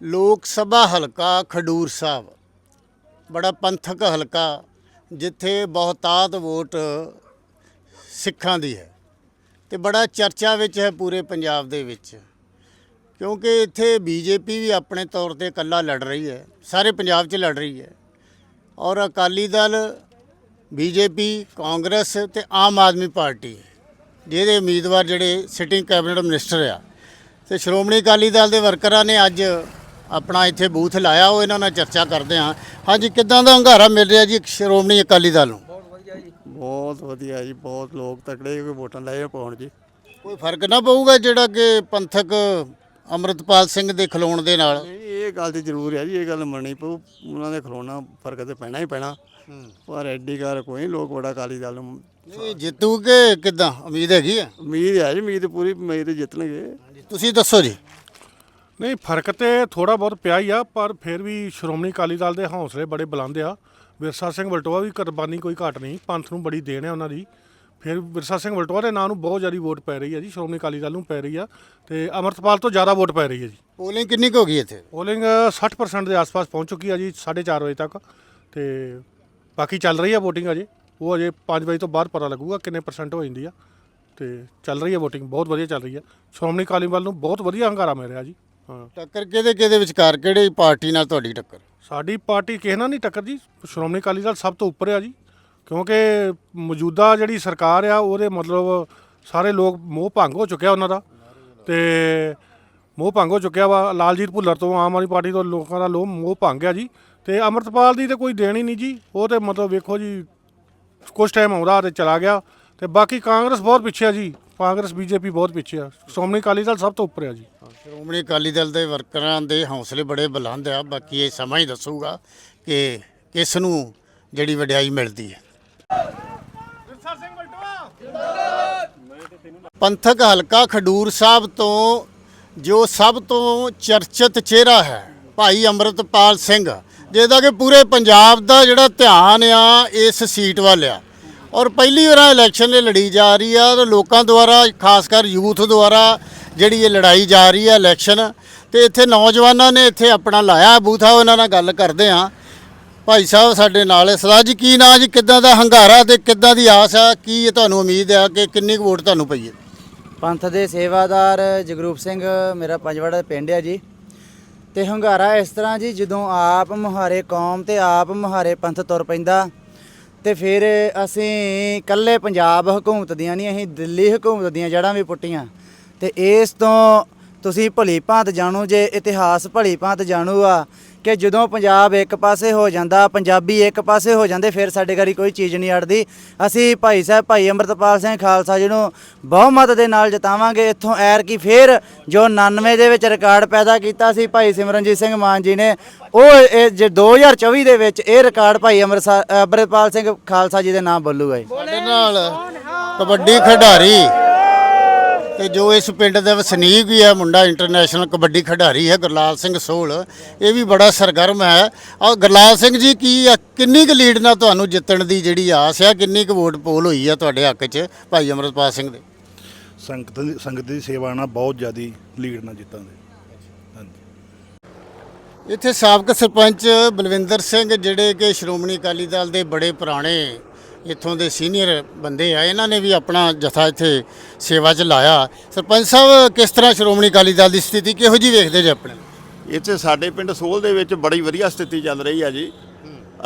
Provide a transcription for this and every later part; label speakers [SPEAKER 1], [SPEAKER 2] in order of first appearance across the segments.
[SPEAKER 1] ਲੋਕ ਸਭਾ ਹਲਕਾ ਖਡੂਰ ਸਾਹਿਬ। ਬੜਾ ਪੰਥਕ ਹਲਕਾ, ਜਿੱਥੇ ਬਹੁਤਾਤ ਵੋਟ ਸਿੱਖਾਂ ਦੀ ਹੈ ਤੇ ਬੜਾ ਚਰਚਾ ਵਿੱਚ ਹੈ ਪੂਰੇ ਪੰਜਾਬ ਦੇ ਵਿੱਚ। ਕਿਉਂਕਿ ਇੱਥੇ ਬੀਜੇਪੀ ਵੀ ਆਪਣੇ ਤੌਰ ਤੇ ਇਕੱਲਾ ਲੜ ਰਹੀ ਹੈ, ਸਾਰੇ ਪੰਜਾਬ 'ਚ ਲੜ ਰਹੀ ਹੈ। ਔਰ ਅਕਾਲੀ ਦਲ, ਬੀਜੇਪੀ, ਕਾਂਗਰਸ ਤੇ ਆਮ ਆਦਮੀ ਪਾਰਟੀ ਜਿਹਦੇ ਉਮੀਦਵਾਰ ਜਿਹੜੇ ਸਿਟਿੰਗ ਕੈਬਨਿਟ ਮਿਨਿਸਟਰ ਆ। ਤੇ ਸ਼੍ਰੋਮਣੀ ਅਕਾਲੀ ਦਲ ਦੇ ਵਰਕਰਾਂ ਨੇ ਅੱਜ ਆਪਣਾ ਇੱਥੇ ਬੂਥ ਲਾਇਆ ਉਹ ਇਹਨਾਂ ਨਾਲ ਚਰਚਾ ਕਰਦੇ ਹਾਂ। ਹਾਂਜੀ ਕਿੱਦਾਂ ਦਾ ਹੰਗਾਰਾ ਮਿਲ ਰਿਹਾ ਜੀ ਸ਼੍ਰੋਮਣੀ ਅਕਾਲੀ ਦਲ ਨੂੰ?
[SPEAKER 2] ਬਹੁਤ ਵਧੀਆ ਜੀ। ਬਹੁਤ ਲੋਕ ਤਕੜੇ ਹੋ ਕੇ ਵੋਟਾਂ ਲੈ ਪਾਉਣ ਜੀ।
[SPEAKER 1] ਕੋਈ ਫ਼ਰਕ ਨਾ ਪਊਗਾ ਜਿਹੜਾ ਕਿ ਪੰਥਕ ਅੰਮ੍ਰਿਤਪਾਲ ਸਿੰਘ ਦੇ ਖਲੋਣ ਦੇ ਨਾਲ?
[SPEAKER 2] ਨਹੀਂ ਇਹ ਗੱਲ ਤੇ ਜ਼ਰੂਰ ਹੈ ਜੀ ਇਹ ਗੱਲ ਮੰਨਣੀ ਪਊ। ਉਹਨਾਂ ਦੇ ਖਲੋਣਾ ਫ਼ਰਕ ਤੇ ਪੈਣਾ ਹੀ ਪੈਣਾ। ਪਰ ਐਡੀ ਗੱਲ ਕੋਈ ਨਹੀਂ ਲੋਕ ਬੜਾ ਅਕਾਲੀ ਦਲ ਨੂੰ
[SPEAKER 1] ਇਹ ਜਿੱਤੂ ਕਿ ਕਿੱਦਾਂ? ਉਮੀਦ ਹੈਗੀ ਆ?
[SPEAKER 2] ਉਮੀਦ ਹੈ ਜੀ ਉਮੀਦ ਪੂਰੀ ਉਮੀਦ ਜਿੱਤਣਗੇ।
[SPEAKER 1] ਤੁਸੀਂ ਦੱਸੋ ਜੀ।
[SPEAKER 3] ਨਹੀਂ ਫ਼ਰਕ ਤੇ ਥੋੜਾ ਬਹੁਤ ਪਿਆ ਹੀ ਆ ਪਰ ਫਿਰ ਵੀ ਸ਼੍ਰੋਮਣੀ ਅਕਾਲੀ ਦਲ ਦੇ ਹੌਸਲੇ ਬੜੇ ਬੁਲੰਦ ਆ। ਵਿਰਸਾ ਸਿੰਘ ਵਲਟੋਆ ਵੀ ਕੁਰਬਾਨੀ ਕੋਈ ਘਾਟ ਨਹੀਂ ਪੰਥ ਨੂੰ ਬੜੀ ਦੇਣ ਹੈ ਉਹਨਾਂ ਦੀ। ਫਿਰ ਵਿਰਸਾ ਸਿੰਘ ਵਲਟੋਆ ਦੇ ਨਾਂ ਨੂੰ ਬਹੁਤ ਜ਼ਿਆਦਾ ਵੋਟ ਪੈ ਰਹੀ ਹੈ ਜੀ ਸ਼੍ਰੋਮਣੀ ਅਕਾਲੀ ਦਲ ਨੂੰ ਪੈ ਰਹੀ ਆ ਤੇ ਅਮਰਤਪਾਲ ਤੋਂ ਜ਼ਿਆਦਾ ਵੋਟ ਪੈ ਰਹੀ ਹੈ ਜੀ।
[SPEAKER 1] ਪੋਲਿੰਗ ਕਿੰਨੀ ਕੁ ਹੋ ਗਈ ਇੱਥੇ?
[SPEAKER 3] ਪੋਲਿੰਗ 60% ਦੇ ਆਸ-ਪਾਸ ਪਹੁੰਚ ਚੁੱਕੀ ਆ ਜੀ 4:30 ਵਜੇ ਤੱਕ। ਤੇ ਬਾਕੀ ਚੱਲ ਰਹੀ ਆ VOTING ਅਜੇ ਉਹ ਅਜੇ 5 ਵਜੇ ਤੋਂ ਬਾਅਦ ਪਤਾ ਲੱਗੂਗਾ ਕਿੰਨੇ ਪਰਸੈਂਟ ਹੋ ਜਾਂਦੀ ਆ। ਤੇ ਚੱਲ ਰਹੀ ਆ VOTING ਬਹੁਤ ਵਧੀਆ ਚੱਲ ਰਹੀ ਆ। ਸ਼੍ਰੋਮਣੀ ਅਕਾਲੀ ਦਲ ਨੂੰ ਬਹੁਤ ਵਧੀਆ ਹੰਗਾਰਾ ਮਿਲ ਰਿਹਾ ਜੀ। ਹਾਂ
[SPEAKER 1] ਟੱਕਰ ਕਿਹਦੇ ਕਿਹਦੇ ਵਿਚਕਾਰ ਕਿਹੜੀ ਪਾਰਟੀ ਨਾਲ ਤੁਹਾਡੀ ਟੱਕਰ?
[SPEAKER 3] ਸਾਡੀ ਪਾਰਟੀ ਕਿਸੇ ਨਾਲ ਨਹੀਂ ਟੱਕਰ ਜੀ ਸ਼੍ਰੋਮਣੀ ਅਕਾਲੀ ਦਲ ਸਭ ਤੋਂ ਉੱਪਰ ਆ ਜੀ। ਕਿਉਂਕਿ ਮੌਜੂਦਾ ਜਿਹੜੀ ਸਰਕਾਰ ਆ ਉਹਦੇ ਮਤਲਬ ਸਾਰੇ ਲੋਕ ਮੋਹ ਭੰਗ ਹੋ ਚੁੱਕਿਆ ਉਹਨਾਂ ਦਾ। ਤੇ ਮੋਹ ਭੰਗ ਹੋ ਚੁੱਕਿਆ ਵਾ। ਲਾਲਜੀਤ ਭੁੱਲਰ ਤੋਂ ਆਮ ਆਦਮੀ ਪਾਰਟੀ ਤੋਂ ਲੋਕਾਂ ਦਾ ਲੋਹ ਮੋਹ ਭੰਗ ਗਿਆ ਜੀ। ਤੇ ਅਮਰਤਪਾਲ ਦੀ ਤੇ ਕੋਈ ਦੇਣ ਨਹੀਂ ਜੀ। ਉਹ ਤੇ ਮਤਲਬ ਵੇਖੋ ਜੀ ਕੁਝ ਟਾਈਮ ਆਉਂਦਾ ਤੇ ਚਲਾ ਗਿਆ। ਤੇ ਬਾਕੀ ਕਾਂਗਰਸ ਬਹੁਤ ਪਿੱਛੇ ਆ ਜੀ। ਕਾਂਗਰਸ, ਬੀਜੇਪੀ ਬਹੁਤ ਪਿੱਛੇ ਆ। ਸ਼੍ਰੋਮਣੀ ਅਕਾਲੀ ਦਲ ਸਭ ਤੋਂ ਉੱਪਰ ਆ ਜੀ।
[SPEAKER 1] ਸ਼੍ਰੋਮਣੀ ਅਕਾਲੀ ਦਲ ਦੇ ਵਰਕਰਾਂ ਦੇ ਹੌਸਲੇ ਬੜੇ ਬੁਲੰਦ ਆ। ਬਾਕੀ ਇਹ ਸਮਾਂ ਹੀ ਦੱਸੂਗਾ ਕਿ ਕਿਸ ਨੂੰ ਜਿਹੜੀ ਵਡਿਆਈ ਮਿਲਦੀ ਹੈ। ਪੰਥਕ ਹਲਕਾ ਖਡੂਰ ਸਾਹਿਬ ਤੋਂ ਜੋ ਸਭ ਤੋਂ ਚਰਚਿਤ ਚਿਹਰਾ ਹੈ, ਭਾਈ ਅੰਮ੍ਰਿਤਪਾਲ ਸਿੰਘ, ਜਿਹਦਾ ਕਿ ਪੂਰੇ ਪੰਜਾਬ ਦਾ ਜਿਹੜਾ ਧਿਆਨ ਆ, ਇਸ ਸੀਟ ਵੱਲ ਆ। ਔਰ ਪਹਿਲੀ ਵਾਰ ਇਲੈਕਸ਼ਨ ਇਹ ਲੜੀ ਜਾ ਰਹੀ ਆ ਤੇ ਲੋਕਾਂ ਦੁਆਰਾ, ਖਾਸ ਕਰ ਯੂਥ ਦੁਆਰਾ ਜਿਹੜੀ ਇਹ ਲੜਾਈ ਜਾ ਰਹੀ ਆ ਇਲੈਕਸ਼ਨ ਤੇ ਇੱਥੇ ਨੌਜਵਾਨਾਂ ਨੇ ਇੱਥੇ ਆਪਣਾ ਲਾਇਆ ਬੂਥਾ, ਉਹਨਾਂ ਨਾਲ ਗੱਲ ਕਰਦੇ ਆ ਭਾਈ ਸਾਹਿਬ ਸਾਡੇ ਨਾਲ ਸਦਾ ਜੀ, ਕੀ ਨਾਂ ਜੀ? ਕਿੱਦਾਂ ਦਾ ਹੰਗਾਰਾ ਤੇ ਕਿੱਦਾਂ ਦੀ ਆਸ ਆ? ਕੀ ਇਹ ਤੁਹਾਨੂੰ ਉਮੀਦ ਆ ਕਿ ਕਿੰਨੀ ਕੁ ਵੋਟ ਤੁਹਾਨੂੰ ਪਈ ਹੈ?
[SPEAKER 4] ਪੰਥ ਦੇ ਸੇਵਾਦਾਰ ਜਗਰੂਪ ਸਿੰਘ, ਮੇਰਾ ਪੰਜਵਾੜਾ ਪਿੰਡ ਆ ਜੀ। ਤੇ ਹੰਗਾਰਾ ਇਸ ਤਰ੍ਹਾਂ ਜੀ, ਜਦੋਂ ਆਪ ਮੁਹਾਰੇ ਕੌਮ ਤੇ ਆਪ ਮੁਹਾਰੇ ਪੰਥ ਤੁਰ ਪੈਂਦਾ ਤੇ ਫਿਰ ਅਸੀਂ ਇਕੱਲੇ ਪੰਜਾਬ ਹਕੂਮਤ ਦੀਆਂ ਨਹੀਂ, ਅਸੀਂ ਦਿੱਲੀ ਹਕੂਮਤ ਦੀਆਂ ਜੜ੍ਹਾਂ ਵੀ ਪੁੱਟੀਆਂ। ਤੇ ਇਸ ਤੋਂ ਤੁਸੀਂ ਭਲੀ ਭਾਂਤ ਜਾਣੋ ਜੇ ਇਤਿਹਾਸ ਭਲੀ ਭਾਂਤ ਜਾਣੂ ਆ ਕਿ ਜਦੋਂ ਪੰਜਾਬ ਇੱਕ ਪਾਸੇ ਹੋ ਜਾਂਦਾ ਪੰਜਾਬੀ ਇੱਕ ਪਾਸੇ ਹੋ ਜਾਂਦੇ ਫਿਰ ਸਾਡੇ ਘਰੀ ਕੋਈ ਚੀਜ਼ ਨਹੀਂ ਅੜਦੀ। ਅਸੀਂ ਭਾਈ ਸਾਹਿਬ ਭਾਈ ਅੰਮ੍ਰਿਤਪਾਲ ਸਿੰਘ ਖਾਲਸਾ ਜੀ ਨੂੰ ਬਹੁਮਤ ਦੇ ਨਾਲ ਜਿਤਾਵਾਂਗੇ। ਇੱਥੋਂ ਐਰ ਕੀ ਫਿਰ ਜੋ 99 ਦੇ ਵਿੱਚ ਰਿਕਾਰਡ ਪੈਦਾ ਕੀਤਾ ਸੀ ਭਾਈ ਸਿਮਰਨਜੀਤ ਸਿੰਘ ਮਾਨ ਜੀ ਨੇ ਉਹ ਇਹ ਜੇ 2024 ਦੇ ਵਿੱਚ ਇਹ ਰਿਕਾਰਡ ਭਾਈ ਅੰਮ੍ਰਿਤਸਰ ਅੰਮ੍ਰਿਤਪਾਲ ਸਿੰਘ ਖਾਲਸਾ ਜੀ ਦੇ ਨਾਮ ਬੋਲੂਗਾ ਜੀ।
[SPEAKER 1] ਸਾਡੇ ਨਾਲ ਕਬੱਡੀ ਖਿਡਾਰੀ ਤੇ ਜੋ ਇਸ ਪਿੰਡ ਦਾ ਵਸਨੀਕ ਵੀ ਹੈ ਮੁੰਡਾ ਇੰਟਰਨੈਸ਼ਨਲ ਕਬੱਡੀ ਖਿਡਾਰੀ ਹੈ ਗੁਰਲਾਲ ਸਿੰਘ ਸੋਲ ਇਹ ਵੀ ਬੜਾ ਸਰਗਰਮ ਹੈ। ਔਰ ਗੁਰਲਾਲ ਸਿੰਘ ਜੀ ਕੀ ਆ ਕਿੰਨੀ ਕੁ ਲੀਡ ਨਾਲ ਤੁਹਾਨੂੰ ਜਿੱਤਣ ਦੀ ਜਿਹੜੀ ਆਸ ਆ ਕਿੰਨੀ ਕੁ ਵੋਟ ਪੋਲ ਹੋਈ ਆ ਤੁਹਾਡੇ ਹੱਕ 'ਚ ਭਾਈ ਅਮਰਪਾਲ ਸਿੰਘ ਦੇ?
[SPEAKER 5] ਸੰਗਤ ਦੀ ਸੰਗਤ ਦੀ ਸੇਵਾ ਨਾਲ ਬਹੁਤ ਜ਼ਿਆਦੀ ਲੀਡ ਨਾਲ ਜਿੱਤਾਂਗੇ ਹਾਂਜੀ।
[SPEAKER 1] ਇੱਥੇ ਸਾਬਕਾ ਸਰਪੰਚ ਬਲਵਿੰਦਰ ਸਿੰਘ ਜਿਹੜੇ ਕਿ ਸ਼੍ਰੋਮਣੀ ਅਕਾਲੀ ਦਲ ਦੇ ਬੜੇ ਪੁਰਾਣੇ ਇੱਥੋਂ ਦੇ ਸੀਨੀਅਰ ਬੰਦੇ ਆ ਇਹਨਾਂ ਨੇ ਵੀ ਆਪਣਾ ਜਥਾ ਇੱਥੇ ਸੇਵਾ 'ਚ ਲਾਇਆ। ਸਰਪੰਚ ਸਾਹਿਬ ਕਿਸ ਤਰ੍ਹਾਂ ਸ਼੍ਰੋਮਣੀ ਅਕਾਲੀ ਦਲ ਦੀ ਸਥਿਤੀ ਕਿਹੋ ਜੀ ਵੇਖਦੇ ਜੇ ਆਪਣੇ?
[SPEAKER 6] ਇੱਥੇ ਸਾਡੇ ਪਿੰਡ ਸੋਲ ਦੇ ਵਿੱਚ ਬੜੀ ਵਧੀਆ ਸਥਿਤੀ ਚੱਲ ਰਹੀ ਆ ਜੀ।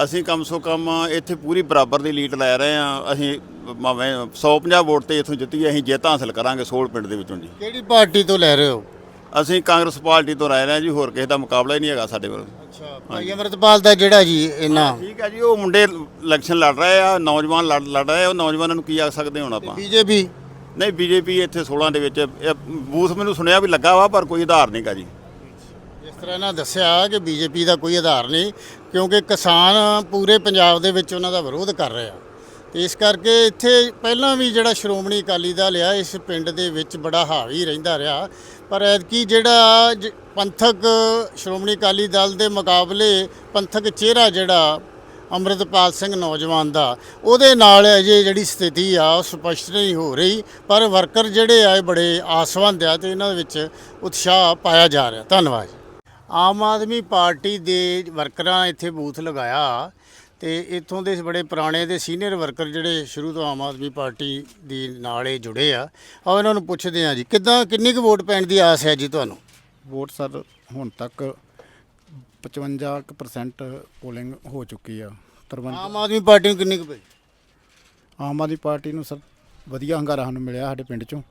[SPEAKER 6] ਅਸੀਂ ਕਮ ਸੋ ਕਮ ਇੱਥੇ ਪੂਰੀ ਬਰਾਬਰ ਦੀ ਲੀਡ ਲੈ ਰਹੇ ਆ। ਅਸੀਂ ਭਾਵੇਂ 150 ਵੋਟ ਤੇ ਇੱਥੋਂ ਜਿੱਤੀ ਅਸੀਂ ਜਿੱਤ ਹਾਸਲ ਕਰਾਂਗੇ ਸੋਲ ਪਿੰਡ ਦੇ ਵਿੱਚੋਂ ਜੀ।
[SPEAKER 1] ਕਿਹੜੀ ਪਾਰਟੀ ਤੋਂ ਲੈ ਰਹੇ ਹੋ?
[SPEAKER 6] ਅਸੀਂ ਕਾਂਗਰਸ ਪਾਰਟੀ ਤੋਂ ਰਹਿ ਰਹੇ ਜੀ ਹੋਰ ਕਿਸੇ ਦਾ ਮੁਕਾਬਲਾ ਹੀ ਨਹੀਂ ਹੈਗਾ ਸਾਡੇ ਕੋਲ।
[SPEAKER 1] ਅੱਛਾ ਭਾਈ ਅਮਰਤਪਾਲ ਦਾ ਜਿਹੜਾ ਜੀ ਇਹਨਾਂ
[SPEAKER 6] ਠੀਕ ਆ ਜੀ ਉਹ ਮੁੰਡੇ ਇਲੈਕਸ਼ਨ ਲੜ ਰਹੇ ਆ ਨੌਜਵਾਨ ਲੜ ਲੜ ਰਹੇ ਆ ਉਹ ਨੌਜਵਾਨਾਂ ਨੂੰ ਕੀ ਆਖ ਸਕਦੇ ਹੁਣ ਆਪਾਂ?
[SPEAKER 1] ਬੀਜੇਪੀ?
[SPEAKER 6] ਨਹੀਂ ਬੀਜੇਪੀ ਇੱਥੇ 16 ਦੇ ਵਿੱਚ ਬੂਥ ਮੈਨੂੰ ਸੁਣਿਆ ਵੀ ਲੱਗਾ ਵਾ ਪਰ ਕੋਈ ਆਧਾਰ ਨਹੀਂਗਾ ਜੀ।
[SPEAKER 1] ਇਸ ਤਰ੍ਹਾਂ ਇਹਨਾਂ ਦੱਸਿਆ ਕਿ ਬੀਜੇਪੀ ਦਾ ਕੋਈ ਆਧਾਰ ਨਹੀਂ ਕਿਉਂਕਿ ਕਿਸਾਨ ਪੂਰੇ ਪੰਜਾਬ ਦੇ ਵਿੱਚ ਉਹਨਾਂ ਦਾ ਵਿਰੋਧ ਕਰ ਰਹੇ ਆ। ਤੇ ਇਸ ਕਰਕੇ ਇੱਥੇ ਪਹਿਲਾਂ ਵੀ ਜਿਹੜਾ ਸ਼੍ਰੋਮਣੀ ਅਕਾਲੀ ਦਲ ਆ, ਇਸ ਪਿੰਡ ਦੇ ਵਿੱਚ ਬੜਾ ਹਾਵੀ ਰਹਿੰਦਾ ਰਿਹਾ। ਪਰ ਐਤਕੀ ਜਿਹੜਾ ਜ- ਪੰਥਕ ਸ਼੍ਰੋਮਣੀ ਅਕਾਲੀ ਦਲ ਦੇ ਮੁਕਾਬਲੇ ਪੰਥਕ ਚਿਹਰਾ ਜਿਹੜਾ ਅੰਮ੍ਰਿਤਪਾਲ ਸਿੰਘ ਨੌਜਵਾਨ ਦਾ, ਉਹਦੇ ਨਾਲ ਅਜੇ ਜਿਹੜੀ ਸਥਿਤੀ ਆ, ਉਹ ਸਪਸ਼ਟ ਨਹੀਂ ਹੋ ਰਹੀ। ਪਰ ਵਰਕਰ ਜਿਹੜੇ ਆ, ਇਹ ਬੜੇ ਆਸਵੰਦ ਆ ਤੇ ਇਹਨਾਂ ਦੇ ਵਿੱਚ ਉਤਸ਼ਾਹ ਪਾਇਆ ਜਾ ਰਿਹਾ। ਧੰਨਵਾਦ ਜੀ। ਆਮ ਆਦਮੀ ਪਾਰਟੀ ਦੇ ਵਰਕਰਾਂ ਇੱਥੇ ਬੂਥ ਲਗਾਇਆ। ਤੇ ਇੱਥੋਂ ਦੇ ਬੜੇ ਪੁਰਾਣੇ ਤੇ ਸੀਨੀਅਰ ਵਰਕਰ ਜਿਹੜੇ ਸ਼ੁਰੂ ਤੋਂ ਆਮ ਆਦਮੀ ਪਾਰਟੀ ਦੀ ਨਾਲ ਇਹ ਜੁੜੇ ਆ ਆ ਇਹਨਾਂ ਨੂੰ ਪੁੱਛਦੇ ਆ ਜੀ ਕਿੱਦਾਂ ਕਿੰਨੀ ਕੁ ਵੋਟ ਪੈਣ ਦੀ ਆਸ ਹੈ ਜੀ ਤੁਹਾਨੂੰ?
[SPEAKER 7] ਵੋਟ ਸਰ ਹੁਣ ਤੱਕ 55% ਪੋਲਿੰਗ ਹੋ ਚੁੱਕੀ ਆ 53
[SPEAKER 1] ਆਮ ਆਦਮੀ ਪਾਰਟੀ ਨੂੰ ਕਿੰਨੀ ਕੁ ਪਈ?
[SPEAKER 7] ਆਮ ਆਦਮੀ ਪਾਰਟੀ ਨੂੰ ਸਰ ਵਧੀਆ ਹੰਗਾਰਾ ਸਾਨੂੰ ਮਿਲਿਆ ਸਾਡੇ ਪਿੰਡ ਚੋਂ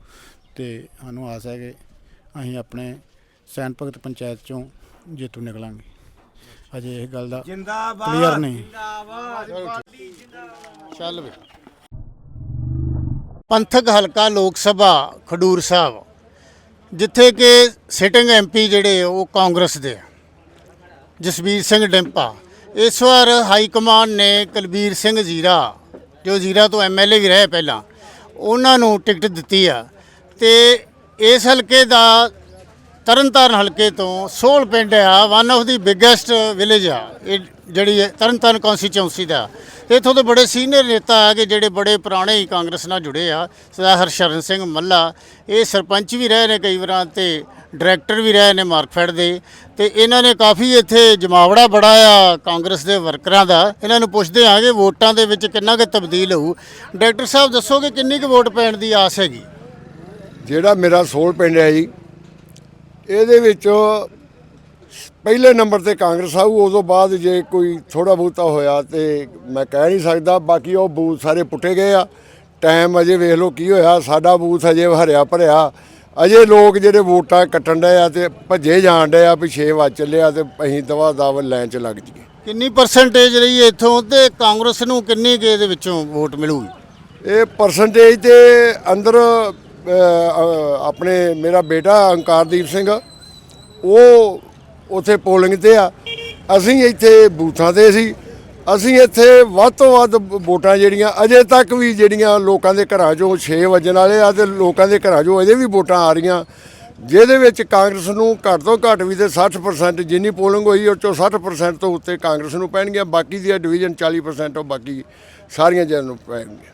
[SPEAKER 7] ਤੇ ਸਾਨੂੰ ਆਸ ਹੈ ਕਿ ਅਸੀਂ ਆਪਣੇ ਸੈਨ ਭਗਤ ਪੰਚਾਇਤ ਚੋਂ ਜੇਤੂ ਨਿਕਲਾਂਗੇ। ਅਜੇ ਇਹ ਗੱਲ ਦਾ ਕਲੀਅਰ ਨਹੀਂ।
[SPEAKER 1] ਚੱਲ ਵੇ। ਪੰਥਕ ਹਲਕਾ ਲੋਕ ਸਭਾ ਖਡੂਰ ਸਾਹਿਬ ਜਿੱਥੇ ਕਿ ਸਿਟਿੰਗ ਐਮਪੀ ਜਿਹੜੇ ਉਹ ਕਾਂਗਰਸ ਦੇ ਆ। ਜਸਬੀਰ ਸਿੰਘ ਡਿੰਪਾ। ਇਸ ਵਾਰ ਹਾਈ ਕਮਾਂਡ ਨੇ ਕੁਲਬੀਰ ਸਿੰਘ ਜ਼ੀਰਾ ਜੋ ਜ਼ੀਰਾ ਤੋਂ ਐਮਐਲਏ ਵੀ ਰਹੇ ਪਹਿਲਾਂ ਉਹਨਾਂ ਨੂੰ ਟਿਕਟ ਦਿੱਤੀ ਆ। ਤੇ ਇਸ ਹਲਕੇ ਦਾ ਤਰਨਤਾਰਨ ਹਲਕੇ ਤੋਂ ਸੋਲ ਪਿੰਡ ਆ one of the biggest village ਆ। ਇਹ ਜਿਹੜੀ ਤਰਨਤਾਰਨ ਕੌਂਸਟੀਚੁਐਂਸੀ ਦਾ। ਤੇ ਇੱਥੋਂ ਦੇ ਬੜੇ ਸੀਨੀਅਰ ਨੇਤਾ ਆ ਕਿ ਜਿਹੜੇ ਬੜੇ ਪੁਰਾਣੇ ਹੀ ਕਾਂਗਰਸ ਨਾਲ ਜੁੜੇ ਆ ਸਰਦਾਰ ਹਰਸ਼ਰਨ ਸਿੰਘ ਮੱਲਾ। ਇਹ ਸਰਪੰਚ ਵੀ ਰਹੇ ਨੇ ਕਈ ਵਾਰਾਂ ਤੇ ਡਾਇਰੈਕਟਰ ਵੀ ਰਹੇ ਨੇ ਮਾਰਕਫੈਡ ਦੇ। ਤੇ ਇਹਨਾਂ ਨੇ ਕਾਫੀ ਇੱਥੇ ਜਮਾਵੜਾ ਬੜਾ ਆ ਕਾਂਗਰਸ ਦੇ ਵਰਕਰਾਂ ਦਾ। ਇਹਨਾਂ ਨੂੰ ਪੁੱਛਦੇ ਆਂਗੇ ਵੋਟਾਂ ਦੇ ਵਿੱਚ ਕਿੰਨਾ ਕੁ ਤਬਦੀਲ ਹੋਊ। ਡਾਇਰੈਕਟਰ ਸਾਹਿਬ, ਦੱਸੋਗੇ ਕਿੰਨੀ ਕੁ ਵੋਟ ਪੈਣ ਦੀ ਆਸ ਹੈਗੀ?
[SPEAKER 8] ਜਿਹੜਾ ਮੇਰਾ ਸੋਲ ਪਿੰਡ ਹੈ ਜੀ ਇਹਦੇ ਵਿੱਚ ਪਹਿਲੇ ਨੰਬਰ ਤੇ ਕਾਂਗਰਸ ਆਊ ਉਦੋਂ ਬਾਅਦ ਜੇ ਕੋਈ ਥੋੜਾ ਬਹੁਤਾ ਹੋਇਆ ਤੇ ਮੈਂ ਕਹਿ ਨਹੀਂ ਸਕਦਾ ਬਾਕੀ ਉਹ ਬੂਥ ਸਾਰੇ ਪੁੱਟੇ ਗਏ ਆ। ਟਾਈਮ ਅਜੇ ਵੇਖ ਲਓ ਕੀ ਹੋਇਆ ਸਾਡਾ ਬੂਥ ਅਜੇ ਹਰਿਆ ਭਰਿਆ। ਅਜੇ ਲੋਕ ਜਿਹੜੇ ਵੋਟਾਂ ਕੱਟਣ ਡਏ ਆ ਤੇ ਭੱਜੇ ਜਾਣ ਡਏ ਆ ਵੀ 6 ਵਜ ਚੱਲਿਆ ਤੇ ਅਸੀਂ ਦਵਾ ਦਵ ਲਾਈਨ 'ਚ ਲੱਗ ਜੀਏ
[SPEAKER 1] ਕਿੰਨੀ ਪਰਸੈਂਟੇਜ ਰਹੀ ਇੱਥੋਂ ਤੇ ਕਾਂਗਰਸ ਨੂੰ ਕਿੰਨੀ ਕੁ ਇਹਦੇ ਵਿੱਚੋਂ ਵੋਟ ਮਿਲੂਗੀ?
[SPEAKER 8] ਇਹ ਪਰਸੈਂਟੇਜ ਤੇ ਅੰਦਰ ਆਪਣੇ ਮੇਰਾ ਬੇਟਾ ਅੰਕਾਰਦੀਪ ਸਿੰਘ, ਉਹ ਉਥੇ ਪੋਲਿੰਗ ਤੇ ਆ। ਅਸੀਂ ਇੱਥੇ ਬੂਥਾਂ ਤੇ ਸੀ। ਅਸੀਂ ਇੱਥੇ ਵੱਧ ਤੋਂ ਵੱਧ ਵੋਟਾਂ ਜਿਹੜੀਆਂ, ਅਜੇ ਤੱਕ ਵੀ ਜਿਹੜੀਆਂ ਲੋਕਾਂ ਦੇ ਘਰਾਂ 'ਚੋਂ 6 ਵਜਣ ਵਾਲੇ ਆ ਤੇ ਲੋਕਾਂ ਦੇ ਘਰਾਂ 'ਚੋਂ ਅਜੇ ਵੀ ਵੋਟਾਂ ਆ ਰਹੀਆਂ। ਜਿਹਦੇ ਵਿੱਚ ਕਾਂਗਰਸ ਨੂੰ ਘੱਟ ਤੋਂ ਘੱਟ ਵੀ ਤੇ 60% ਜਿੰਨੀ ਪੋਲਿੰਗ ਹੋਈ, ਉਹ ਚੋਂ 60% ਤੋਂ ਉੱਤੇ ਕਾਂਗਰਸ ਨੂੰ ਪੈਣਗੀਆਂ। ਬਾਕੀ ਦੀਆਂ ਡਿਵੀਜ਼ਨ 40% ਉਹ ਬਾਕੀ ਸਾਰੀਆਂ ਜਨ ਨੂੰ ਪੈਣਗੀਆਂ।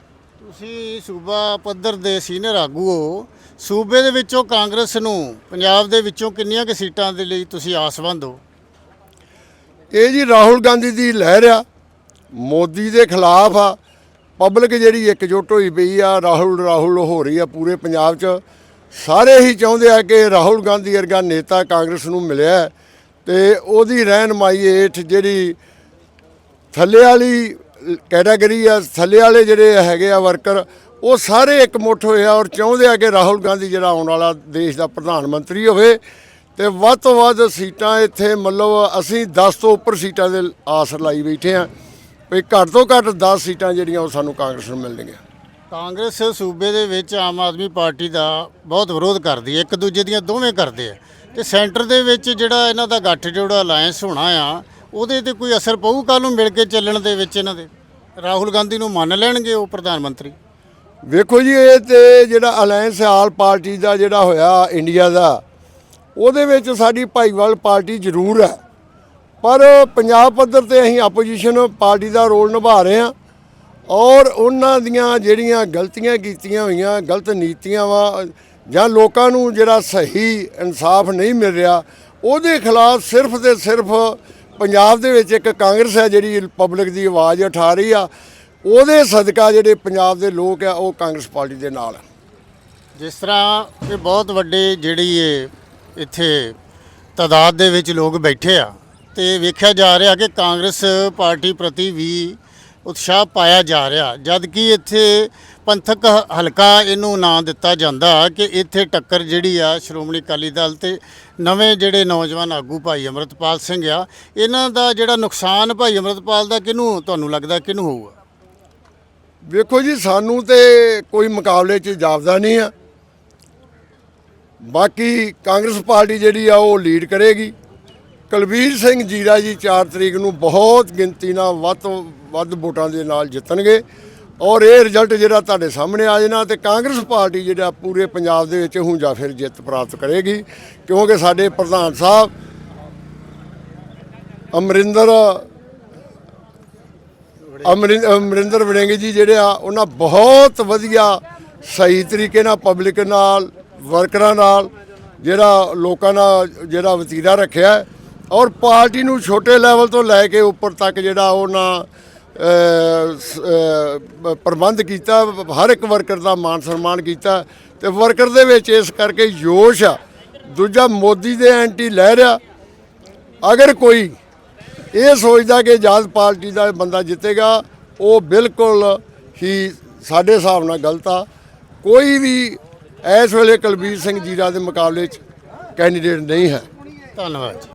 [SPEAKER 1] ਤੁਸੀਂ ਸੂਬਾ ਪੱਧਰ ਦੇ ਸੀਨੀਅਰ ਆਗੂ ਹੋ ਸੂਬੇ ਦੇ ਵਿੱਚੋਂ ਕਾਂਗਰਸ ਨੂੰ ਪੰਜਾਬ ਦੇ ਵਿੱਚੋਂ ਕਿੰਨੀਆਂ ਕੁ ਸੀਟਾਂ ਦੇ ਲਈ ਤੁਸੀਂ ਆਸਵੰਦ ਹੋ?
[SPEAKER 8] ਇਹ ਜੀ ਰਾਹੁਲ ਗਾਂਧੀ ਦੀ ਲਹਿਰ ਆ, ਮੋਦੀ ਦੇ ਖਿਲਾਫ ਆ, ਪਬਲਿਕ ਜਿਹੜੀ ਇਕਜੁੱਟ ਹੋਈ ਪਈ ਆ, ਰਾਹੁਲ ਰਾਹੁਲ ਹੋ ਰਹੀ ਆ ਪੂਰੇ ਪੰਜਾਬ 'ਚ, ਸਾਰੇ ਹੀ ਚਾਹੁੰਦੇ ਆ ਕਿ ਰਾਹੁਲ ਗਾਂਧੀ ਵਰਗਾ ਨੇਤਾ ਕਾਂਗਰਸ ਨੂੰ ਮਿਲਿਆ ਹੈ ਤੇ ਉਹਦੀ ਰਹਿਨਮਾਈ ਹੇਠ ਜਿਹੜੀ ਥੱਲੇ ਵਾਲੀ ਕੈਟਾਗਰੀ ਆ, ਥੱਲੇ ਵਾਲੇ ਜਿਹੜੇ ਹੈਗੇ ਆ ਵਰਕਰ, ਉਹ ਸਾਰੇ ਇੱਕ ਮੁੱਠ ਹੋਏ ਆ ਔਰ ਚਾਹੁੰਦੇ ਆ ਕਿ ਰਾਹੁਲ ਗਾਂਧੀ ਜਿਹੜਾ ਆਉਣ ਵਾਲਾ ਦੇਸ਼ ਦਾ ਪ੍ਰਧਾਨ ਮੰਤਰੀ ਹੋਵੇ। ਤੇ ਵੱਧ ਤੋਂ ਵੱਧ ਸੀਟਾਂ ਇੱਥੇ ਮਤਲਬ ਅਸੀਂ 10 ਤੋਂ ਉੱਪਰ ਸੀਟਾਂ ਦੇ ਆਸ ਲਾਈ ਬੈਠੇ ਆ। ਵੀ ਘੱਟ ਤੋਂ ਘੱਟ 10 ਸੀਟਾਂ ਜਿਹੜੀਆਂ ਉਹ ਸਾਨੂੰ ਕਾਂਗਰਸ ਨੂੰ ਮਿਲਣਗੀਆਂ।
[SPEAKER 1] ਕਾਂਗਰਸ ਸੂਬੇ ਦੇ ਵਿੱਚ ਆਮ ਆਦਮੀ ਪਾਰਟੀ ਦਾ ਬਹੁਤ ਵਿਰੋਧ ਕਰਦੀ ਹੈ, ਇੱਕ ਦੂਜੇ ਦੀਆਂ ਦੋਵੇਂ ਕਰਦੇ ਆ। ਤੇ ਸੈਂਟਰ ਦੇ ਵਿੱਚ ਜਿਹੜਾ ਇਹਨਾਂ ਦਾ ਗੱਠਜੋੜਾ ਅਲਾਈਅੰਸ ਹੋਣਾ ਆ ਉਹਦੇ ਤੇ ਕੋਈ ਅਸਰ ਪਊ ਕੱਲ ਨੂੰ ਮਿਲ ਕੇ ਚੱਲਣ ਦੇ ਵਿੱਚ ਇਹਨਾਂ ਦੇ? ਰਾਹੁਲ ਗਾਂਧੀ ਨੂੰ ਮੰਨ ਲੈਣਗੇ ਉਹ ਪ੍ਰਧਾਨ ਮੰਤਰੀ?
[SPEAKER 8] ਵੇਖੋ ਜੀ, ਇਹ ਤੇ ਜਿਹੜਾ ਅਲਾਈਅੰਸ ਆਲ ਪਾਰਟੀ ਦਾ ਜਿਹੜਾ ਹੋਇਆ ਇੰਡੀਆ ਦਾ, ਉਹਦੇ ਵਿੱਚ ਸਾਡੀ ਭਾਈਵਾਲ ਪਾਰਟੀ ਜ਼ਰੂਰ ਹੈ। ਪਰ ਪੰਜਾਬ ਪੱਧਰ ਤੇ ਅਸੀਂ ਆਪੋਜੀਸ਼ਨ ਪਾਰਟੀ ਦਾ ਰੋਲ ਨਿਭਾ ਰਹੇ ਹਾਂ ਔਰ ਉਹਨਾਂ ਦੀਆਂ ਜਿਹੜੀਆਂ ਗਲਤੀਆਂ ਕੀਤੀਆਂ ਹੋਈਆਂ, ਗਲਤ ਨੀਤੀਆਂ ਵਾ, ਜਾਂ ਲੋਕਾਂ ਨੂੰ ਜਿਹੜਾ ਸਹੀ ਇਨਸਾਫ ਨਹੀਂ ਮਿਲ ਰਿਹਾ, ਉਹਦੇ ਖਿਲਾਫ ਸਿਰਫ ਤੇ ਸਿਰਫ ਪੰਜਾਬ ਦੇ ਵਿੱਚ ਇੱਕ ਕਾਂਗਰਸ ਹੈ ਜਿਹੜੀ ਪਬਲਿਕ ਦੀ ਆਵਾਜ਼ ਉਠਾ ਰਹੀ ਆ, ਉਹਦੇ ਸਦਕਾ ਜਿਹੜੇ ਪੰਜਾਬ ਦੇ ਲੋਕ ਆ, ਉਹ ਕਾਂਗਰਸ ਪਾਰਟੀ ਦੇ ਨਾਲ
[SPEAKER 1] ਜਿਸ ਤਰ੍ਹਾਂ ਇਹ ਬਹੁਤ ਵੱਡੇ ਜਿਹੜੀ ਇਹ ਇੱਥੇ ਤਾਦਾਦ ਦੇ ਵਿੱਚ ਲੋਕ ਬੈਠੇ ਆ, ਤੇ ਵੇਖਿਆ ਜਾ ਰਿਹਾ ਕਿ ਕਾਂਗਰਸ ਪਾਰਟੀ ਪ੍ਰਤੀ ਵੀ ਉਤਸ਼ਾਹ ਪਾਇਆ ਜਾ ਰਿਹਾ। ਜਦ ਕਿ ਇੱਥੇ ਪੰਥਕ ਹ- ਹਲਕਾ ਇਹਨੂੰ ਨਾਂ ਦਿੱਤਾ ਜਾਂਦਾ ਕਿ ਇੱਥੇ ਟੱਕਰ ਜਿਹੜੀ ਆ ਸ਼੍ਰੋਮਣੀ ਅਕਾਲੀ ਦਲ ਤੇ ਨਵੇਂ ਜਿਹੜੇ ਨੌਜਵਾਨ ਆਗੂ ਭਾਈ ਅਮਰਤਪਾਲ ਸਿੰਘ ਆ, ਇਹਨਾਂ ਦਾ ਜਿਹੜਾ ਨੁਕਸਾਨ ਭਾਈ ਅਮਰਤਪਾਲ ਦਾ ਕਿਹਨੂੰ ਤੁਹਾਨੂੰ ਲੱਗਦਾ ਕਿਹਨੂੰ ਹੋਊਗਾ?
[SPEAKER 8] ਵੇਖੋ ਜੀ, ਸਾਨੂੰ ਤੇ ਕੋਈ ਮੁਕਾਬਲੇ 'ਚ ਜਾਪਦਾ ਨਹੀਂ ਆ। ਬਾਕੀ ਕਾਂਗਰਸ ਪਾਰਟੀ ਜਿਹੜੀ ਆ ਉਹ ਲੀਡ ਕਰੇਗੀ। ਕੁਲਵੀਰ ਸਿੰਘ ਜੀਰਾ ਜੀ 4 ਤਰੀਕ ਨੂੰ ਬਹੁਤ ਗਿਣਤੀ ਨਾਲ ਵੱਧ ਤੋਂ ਵੱਧ ਵੋਟਾਂ ਦੇ ਨਾਲ ਜਿੱਤਣਗੇ। ਔਰ ਇਹ ਰਿਜ਼ਲਟ ਜਿਹੜਾ ਤੁਹਾਡੇ ਸਾਹਮਣੇ ਆ ਜਾਣਾ ਤੇ ਕਾਂਗਰਸ ਪਾਰਟੀ ਜਿਹੜਾ ਪੂਰੇ ਪੰਜਾਬ ਦੇ ਵਿੱਚ ਹੁਣ ਜਾਂ ਫਿਰ ਜਿੱਤ ਪ੍ਰਾਪਤ ਕਰੇਗੀ। ਕਿਉਂਕਿ ਸਾਡੇ ਪ੍ਰਧਾਨ ਸਾਹਿਬ ਅਮਰਿੰਦਰ, ਅਮਰਿੰ- ਅਮਰਿੰਦਰ ਵੜਿੰਗ ਜੀ ਜਿਹੜੇ ਆ, ਉਹਨਾਂ ਬਹੁਤ ਵਧੀਆ ਸਹੀ ਤਰੀਕੇ ਨਾਲ ਪਬਲਿਕ ਨਾਲ ਵਰਕਰਾਂ ਨਾਲ ਜਿਹੜਾ ਲੋਕਾਂ ਨਾਲ ਜਿਹੜਾ ਵਤੀਰਾ ਰੱਖਿਆ। ਔਰ ਪਾਰਟੀ ਨੂੰ ਛੋਟੇ ਲੈਵਲ ਤੋਂ ਲੈ ਕੇ ਉੱਪਰ ਤੱਕ ਜਿਹੜਾ ਉਹਨਾਂ ਅ, ਪ੍ਰਬੰਧ ਕੀਤਾ ਹਰ ਇੱਕ ਵਰਕਰ ਦਾ ਮਾਨ ਸਨਮਾਨ ਕੀਤਾ ਤੇ ਵਰਕਰ ਦੇ ਵਿੱਚ ਇਸ ਕਰਕੇ ਜੋਸ਼ ਆ। ਦੂਜਾ ਮੋਦੀ ਦੇ ਐਂਟੀ ਲਹਿਰ ਆ। ਅਗਰ ਕੋਈ ਇਹ ਸੋਚਦਾ ਕਿ ਆਜ਼ਾਦ ਪਾਰਟੀ ਦਾ ਬੰਦਾ ਜਿੱਤੇਗਾ ਉਹ ਬਿਲਕੁਲ ਹੀ ਸਾਡੇ ਹਿਸਾਬ ਨਾਲ ਗਲਤ ਆ। ਕੋਈ ਵੀ ਇਸ ਵੇਲੇ ਕੁਲਬੀਰ ਸਿੰਘ ਜੀਰਾ ਦੇ ਮੁਕਾਬਲੇ 'ਚ ਕੈਂਡੀਡੇਟ ਨਹੀਂ ਹੈ।
[SPEAKER 1] ਧੰਨਵਾਦ